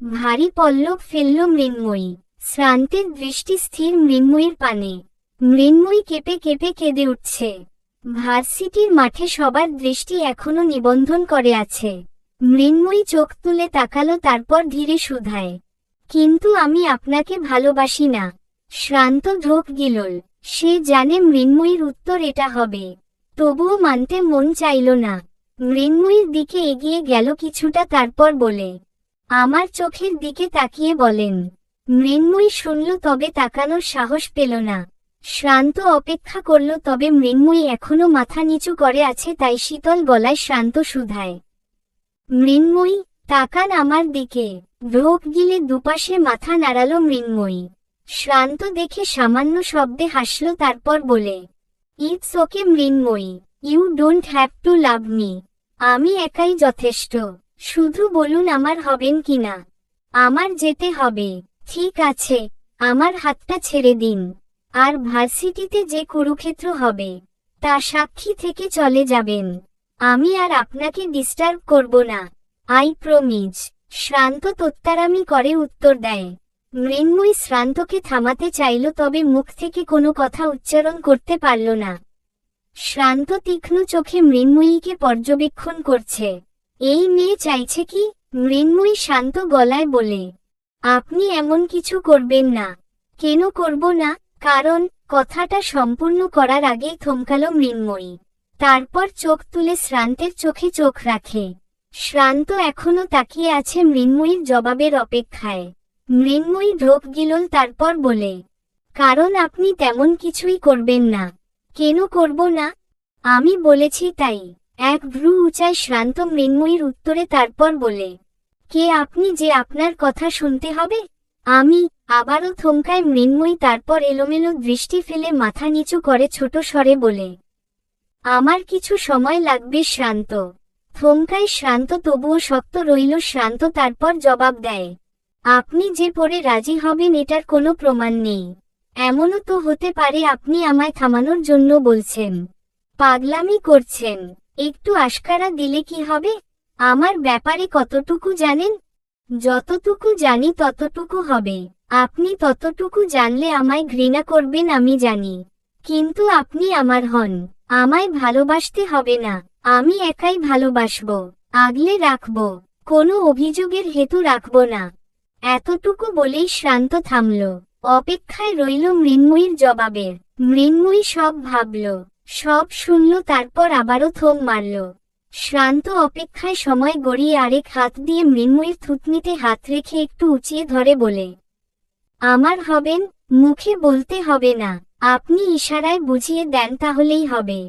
ভারী পল্লব ফেলল মৃন্ময়ী। শ্রান্তের দৃষ্টি স্থির মৃন্ময়ীর পানে। মৃন্ময়ী কেঁপে কেঁপে কেঁদে উঠছে। ভার্সিটির মাঠে সবার দৃষ্টি এখনও নিবন্ধন করে আছে। মৃন্ময়ী চোখ তুলে তাকালো তারপর ধীরে শুধায় কিন্তু আমি আপনাকে ভালোবাসি না। শ্রান্ত ঢোক গিলল। সে জানে মৃন্ময়ীর উত্তর এটা হবে। তবুও মানতে মন চাইল না। মৃন্ময়ীর দিকে এগিয়ে গেল কিছুটা তারপর বলে আমার চোখের দিকে তাকিয়ে বলেন, মৃন্ময়ী শুনল তবে তাকানোর সাহস পেল না। শ্রান্ত অপেক্ষা করল তবে মৃন্ময়ী এখনও মাথা নিচু করে আছে তাই শীতল গলায় শ্রান্ত শুধায়। মৃন্ময়ী, তাকান আমার দিকে। ঢোক গিলে দুপাশে মাথা নাড়াল মৃন্ময়ী। শ্রান্ত দেখে সামান্য শব্দে হাসল তারপর বলে, it's okay Mrinmoyee, you don't have to love me. আমি একাই যথেষ্ট। শুধু বলুন আমার হবেন কিনা। আমার যেতে হবে। ঠিক আছে, আমার হাতটা ছেড়ে দিন। আর ভার্সিটিতে যে কুরুক্ষেত্র হবে, তা সাক্ষী থেকে চলে যাবেন। আমি আর আপনাকে ডিস্টার্ব করব না। আই প্রমিজ শ্রান্ত তোত্তারামি করে উত্তর দেয়। মৃন্ময়ী শ্রান্তকে থামাতে চাইল তবে মুখ থেকে কোনো কথা উচ্চারণ করতে পারল না। শ্রান্ত তীক্ষ্ণ চোখে মৃন্ময়ীকে পর্যবেক্ষণ করছে। এই মেয়ে চাইছে কি? মৃন্ময়ী শান্ত গলায় বলে, আপনি এমন কিছু করবেন না। কেন করব না? কারণ, কথাটা সম্পূর্ণ করার আগেই থমকাল মৃন্ময়ী। তারপর চোখ তুলে শ্রান্তের চোখে চোখ রাখে। শ্রান্ত এখনও তাকিয়ে আছে মৃন্ময়ীর জবাবের অপেক্ষায়। মৃন্ময়ী ঢোক গিলল তারপর বলে, কারণ আপনি তেমন কিছুই করবেন না। কেন করব না? আমি বলেছি তাই। এক ভ্রু উঁচায় শ্রান্ত মৃন্ময়ীর উত্তরে তারপর বলে, কে আপনি যে আপনার কথা শুনতে হবে? আমি, আবারও থমকায় মৃন্ময়ী তারপর এলোমেলো দৃষ্টি ফেলে মাথা নিচু করে ছোট স্বরে বলে, আমার কিছু সময় লাগবে শ্রান্ত। থমকায় শ্রান্ত তবুও শক্ত রইল, শ্রান্ত তারপর জবাব দেয়, আপনি যে পরে রাজি হবেন এটার কোনো প্রমাণ নেই। এমনও তো হতে পারে আপনি আমায় থামানোর জন্য বলছেন, পাগলামি করছেন। একটু আশকারা দিলে কি হবে? আমার ব্যাপারে কতটুকু জানেন? যতটুকু জানি ততটুকু হবে। আপনি ততটুকু জানলে আমায় ঘৃণা করবেন আমি জানি। কিন্তু আপনি আমার হন। আমায় ভালোবাসতে হবে না। আমি একাই ভালোবাসব, আগলে রাখব, কোনো অভিযোগের হেতু রাখব না। এতটুকু বলেই শ্রান্ত থামল। অপেক্ষায় রইল মৃন্ময়ীর জবাবের মৃন্ময়ী সব ভাবল। সব শুনল, তারপর আবারও থম মারল। শ্রান্ত অপেক্ষায় সময় গড়িয়ে আরেক হাত দিয়ে মৃন্ময়ীর থুতনিতে হাত রেখে একটু উঁচিয়ে ধরে বলে, আমার হবেন, মুখে বলতে হবে না, আপনি ইশারায় বুঝিয়ে দেন তাহলেই হবে।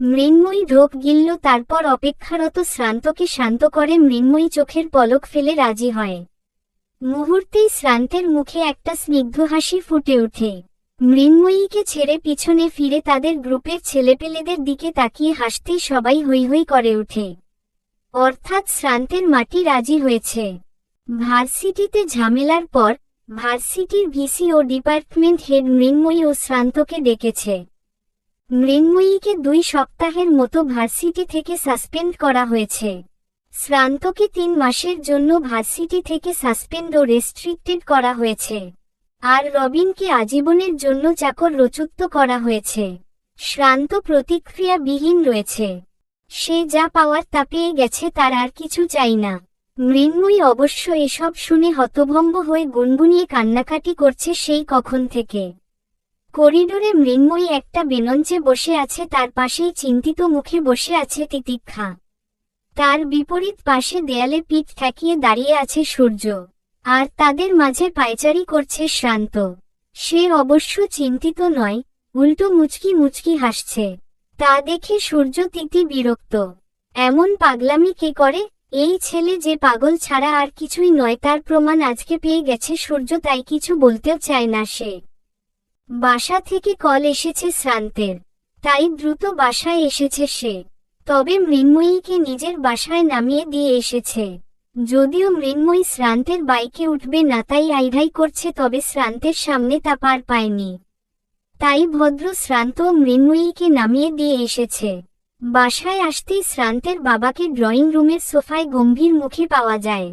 মৃন্ময়ী ঢোক গিলল, তারপর অপেক্ষারত শ্রান্তকে শান্ত করে মৃন্ময়ী চোখের পলক ফেলে রাজি হয়। মুহূর্তেই শ্রান্তের মুখে একটা স্নিগ্ধ হাসি ফুটে ওঠে। মৃন্ময়ীকে ছেড়ে পিছনে ফিরে তাদের গ্রুপের ছেলেপেলেদের দিকে তাকিয়ে হাসতেই সবাই হৈ হৈ করে ওঠে। অর্থাৎ শ্রান্তের মাটি রাজি হয়েছে। ভার্সিটিতে ঝামেলার পর, ভার্সিটির ভিসি ও ডিপার্টমেন্ট হেড মৃন্ময়ী ও শ্রান্তকে ডেকেছে। মৃন্ময়ীকে দুই সপ্তাহের মতো ভার্সিটি থেকে সাসপেন্ড করা হয়েছে। শ্রান্তকে তিন মাসের জন্য ভার্সিটি থেকে সাসপেন্ড ও রেস্ট্রিক্টেড করা হয়েছে। আর রবিনকে আজীবনের জন্য চাকর রচুত্ব করা হয়েছে। শ্রান্ত প্রতিক্রিয়াবিহীন রয়েছে। সে যা পাওয়ার তা পেয়ে গেছে তার আর কিছু চাই না। মৃন্ময়ী অবশ্য এসব শুনে হতভম্ব হয়ে গুনগুনিয়ে কান্নাকাটি করছে সেই কখন থেকে। করিডোরে মৃন্ময়ী একটা বেনঞ্চে বসে আছে, তার পাশেই চিন্তিত মুখে বসে আছে তিতিক্ষা। তার বিপরীত পাশে দেয়ালে পিঠ ঠেকিয়ে দাঁড়িয়ে আছে সূর্য। আর তাদের মাঝে পায়চারি করছে শ্রান্ত। সে অবশ্য চিন্তিত নয়, উল্টো মুচকি মুচকি হাসছে। তা দেখে সূর্য তিতি বিরক্ত। এমন পাগলামি কে করে? এই ছেলে যে পাগল ছাড়া আর কিছুই নয়, তার প্রমাণ আজকে পেয়ে গেছে সূর্য, তাই কিছু বলতেও চায় না সে। বাসা থেকে কল এসেছে শ্রান্তের। তাই দ্রুত বাসায় এসেছে সে। তবে মৃন্ময়ীকে নিজের বাসায় নামিয়ে দিয়ে এসেছে। যদিও মৃন্ময়ী শ্রান্তের বাইকে উঠবে না, তাই আইধাই করছে, তবে শ্রান্তের সামনে তা পার পায়নি। তাই ভদ্র শ্রান্ত মৃন্ময়ীকে নামিয়ে দিয়ে এসেছে। বাসায় আসতেই শ্রান্তের বাবাকে ড্রয়িং রুমের সোফায় গম্ভীর মুখে পাওয়া যায়।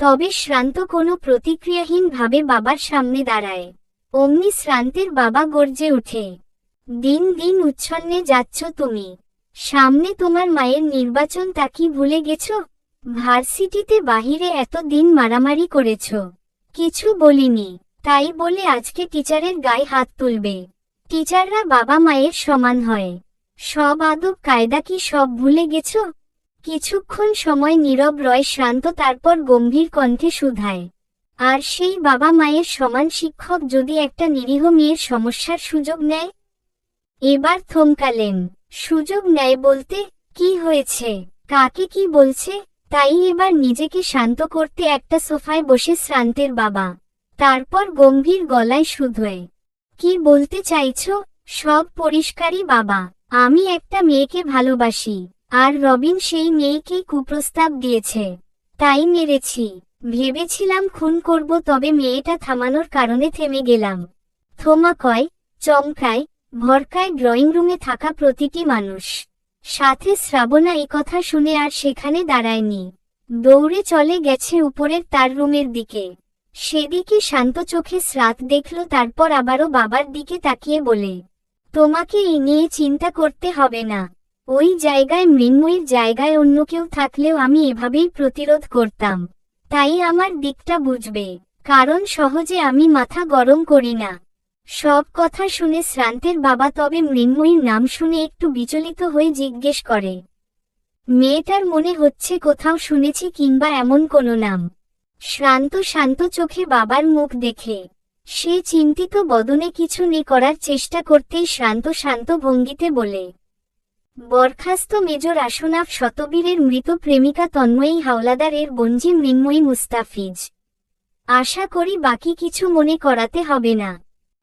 তবে শ্রান্ত কোনো প্রতিক্রিয়াহীনভাবে বাবার সামনে দাঁড়ায়। অমনি শ্রান্তের বাবা গর্জে উঠে, দিন দিন উচ্ছন্নে যাচ্ছ তুমি। সামনে তোমার মায়ের নির্বাচন তা কি ভুলে গেছ? ভার্সিটিতে বাহিরে এত দিন মারামারি করেছ। কিছু বলিনি, তাই বলে আজকে টিচারের গায়ে হাত তুলবে। টিচাররা বাবা মায়ের সমান হয়। সব আদব কায়দা কি সব ভুলে গেছ? কিছুক্ষণ সময় নীরব রয় শ্রান্ত তারপর গম্ভীর কণ্ঠে শুধায়। আর সেই বাবা মায়ের সমান শিক্ষক যদি একটা নিরীহ মেয়ের সমস্যার সুযোগ নেয়? এবার থমকালেন। সুযোগ নেয় বলতে, কি হয়েছে? কাকে কি বলছে? তাই এবার নিজেকে শান্ত করতে একটা সোফায় বসে শ্রান্তের বাবা। তারপর গম্ভীর গলায় শুধোয়, কি বলতে চাইছো? সব পরিষ্কারই বাবা। আমি একটা মেয়েকে ভালোবাসি, আর রবিন সেই মেয়েকেই কুপ্রস্তাব দিয়েছে। তাই মেরেছি। ভেবেছিলাম খুন করব, তবে মেয়েটা থামানোর কারণে থেমে গেলাম। থমা কয় চমকায়, ভরকায় ড্রয়িং রুমে থাকা প্রতিটি মানুষ। সাথে শ্রাবণা কথা শুনে আর সেখানে দাঁড়ায়নি। দৌড়ে চলে গেছে উপরের তার রুমের দিকে। সেদিকে শান্ত চোখে স্রাত দেখল, তারপর আবারও বাবার দিকে তাকিয়ে বলে, তোমাকে এই নিয়ে চিন্তা করতে হবে না। ওই জায়গায় মৃন্ময়ীর জায়গায় অন্য কেউ থাকলেও আমি এভাবেই প্রতিরোধ করতাম। তাই আমার দিকটা বুঝবে। কারণ সহজে আমি মাথা গরম করি না। সব কথা শুনে শ্রান্তের বাবা তবে মৃন্ময়ীর নাম শুনে একটু বিচলিত হয়ে জিজ্ঞেস করে, মেয়েটার মনে হচ্ছে কোথাও শুনেছি কিংবা এমন কোনো নাম? শ্রান্ত শান্ত চোখে বাবার মুখ দেখে, সে চিন্তিত বদনে কিছু নে করার চেষ্টা করতেই শ্রান্ত শান্ত ভঙ্গিতে বলে, বরখাস্ত মেজর আসনাফ শতবীরের মৃত প্রেমিকা তন্ময়ী হাওলাদার এর বঞ্জি মৃন্ময়ী মুস্তাফিজ। আশা করি বাকি কিছু মনে করাতে হবে না।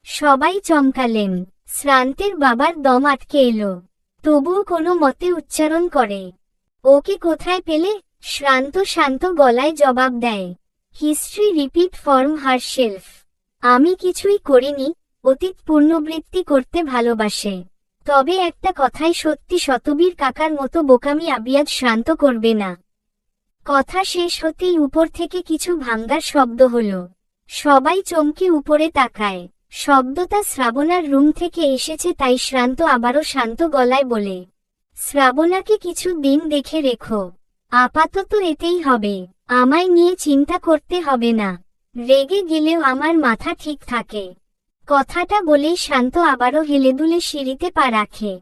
সবাই চমকালেন। শ্রান্তের বাবার দম আটকে এলো। তবুও কোনো মতে উচ্চারণ করে। ওকে কোথায় পেলে? শ্রান্ত শান্ত গলায় জবাব দেয়। History repeat form herself. আমি কিছুই করিনি, অতীত পুনর্বৃত্তি করতে ভালোবাসে। তবে একটা কথাই সত্যি শতবীর কাকার মতো বোকামি আবিয়াদ শ্রান্ত করবে না। কথা শেষ হতেই উপর থেকে কিছু ভাঙ্গার শব্দ হলো। সবাই চমকে উপরে তাকায়। শব্দটা শ্রাবণার রুম থেকে এসেছে তাই শ্রান্ত আবারও শান্ত গলায় বলে, শ্রাবণাকে কিছু দিন দেখে রেখো। আপাতত এতেই হবে। আমায় নিয়ে চিন্তা করতে হবে না। রেগে গেলেও আমার মাথা ঠিক থাকে কথাটা বলেই শান্ত আবারও হেলেদুলে সিঁড়িতে পা রাখে।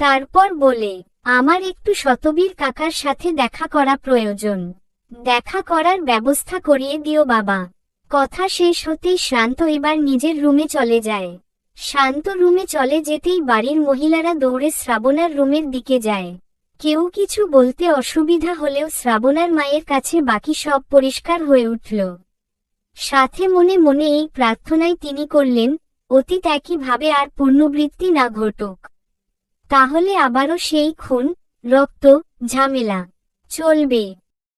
তারপর বলে, আমার একটু শতবীর কাকার সাথে দেখা করা প্রয়োজন। দেখা করার ব্যবস্থা করিয়ে দিও বাবা। কথা শেষ হতেই শ্রান্ত এবার নিজের রুমে চলে যায়। শান্ত রুমে চলে যেতেই বাড়ির মহিলারা দৌড়ে শ্রাবণার রুমের দিকে যায়। কেউ কিছু বলতে অসুবিধা হলেও শ্রাবণার মায়ের কাছে বাকি সব পরিষ্কার হয়ে উঠল। সাথে মনে মনে এই প্রার্থনায় তিনি করলেন, অতীত একইভাবে আর পুনর্বৃত্তি না ঘটুক। তাহলে আবারও সেই খুন, রক্ত, ঝামেলা। চলবে।